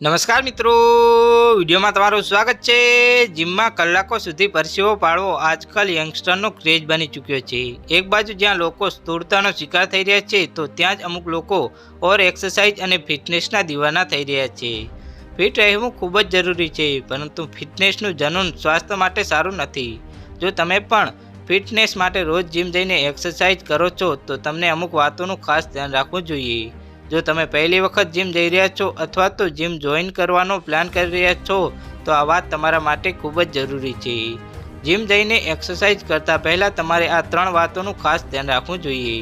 નમસ્કાર મિત્રો. વિડીયોમાં તમારું સ્વાગત છે. જીમમાં કલાકો સુધી પરસેવો પાડવો આજકાલ યંગસ્ટરનો ક્રેઝ બની ચૂક્યો છે. એક બાજુ જ્યાં લોકો સ્થૂળતાનો શિકાર થઈ રહ્યા છે, તો ત્યાં જ અમુક લોકો ઓર એક્સરસાઇઝ અને ફિટનેસના દીવાના થઈ રહ્યા છે. ફિટ રહેવું ખૂબ જ જરૂરી છે, પરંતુ ફિટનેસનું જનૂન સ્વાસ્થ્ય માટે સારું નથી. જો તમે પણ ફિટનેસ માટે રોજ જીમ જઈને એક્સરસાઇઝ કરો છો, તો તમને અમુક વાતોનું ખાસ ધ્યાન રાખવું જોઈએ. જો તમે પહેલી વખત જીમ જઈ રહ્યા છો અથવા તો જીમ જોઈન કરવાનો પ્લાન કરી રહ્યા છો, તો આ વાત તમારા માટે ખૂબ જ જરૂરી છે. જીમ જઈને એક્સરસાઇઝ કરતાં પહેલાં તમારે આ ત્રણ વાતોનું ખાસ ધ્યાન રાખવું જોઈએ.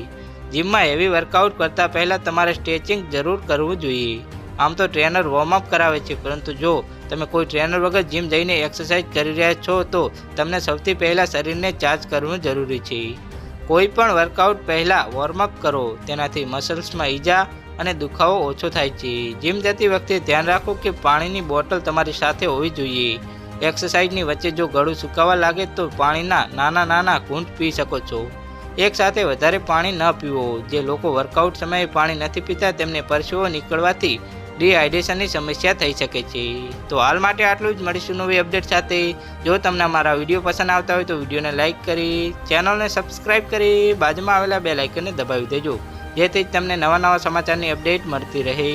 જીમમાં હેવી વર્કઆઉટ કરતાં પહેલાં તમારે સ્ટ્રેચિંગ જરૂર કરવું જોઈએ. આમ તો ટ્રેનર વોર્મઅપ કરાવે છે, પરંતુ જો તમે કોઈ ટ્રેનર વગર જીમ જઈને એક્સરસાઇઝ કરી રહ્યા છો, તો તમને સૌથી પહેલાં શરીરને ચાર્જ કરવું જરૂરી છે. કોઈ પણ વર્કઆઉટ પહેલાં વોર્મઅપ કરો. તેનાથી મસલ્સમાં ઈજા અને દુખાવો ઓછો થાય છે. જીમ જતી વખતે ધ્યાન રાખો કે પાણીની બોટલ તમારી સાથે હોવી જોઈએ. એક્સરસાઇઝની વચ્ચે જો ગળું સુકાવા લાગે તો પાણીના નાના નાના ઘૂંટ પી શકો છો. એક સાથે વધારે પાણી ન પીવો. જે લોકો વર્કઆઉટ સમયે પાણી નથી પીતા તેમને પરસેવો નીકળવાથી ડિહાઇડ્રેશનની સમસ્યા થઈ શકે છે. તો હાલ માટે આટલું જ. મળીશું નવી અપડેટ સાથે. જો તમને મારા વીડિયો પસંદ આવતા હોય તો વિડીયોને લાઇક કરી, ચેનલને સબસ્ક્રાઇબ કરી, બાજુમાં આવેલા બે લાઇકનને દબાવી દેજો. જેથી તમને નવા નવા સમાચારની અપડેટ મળતી રહે.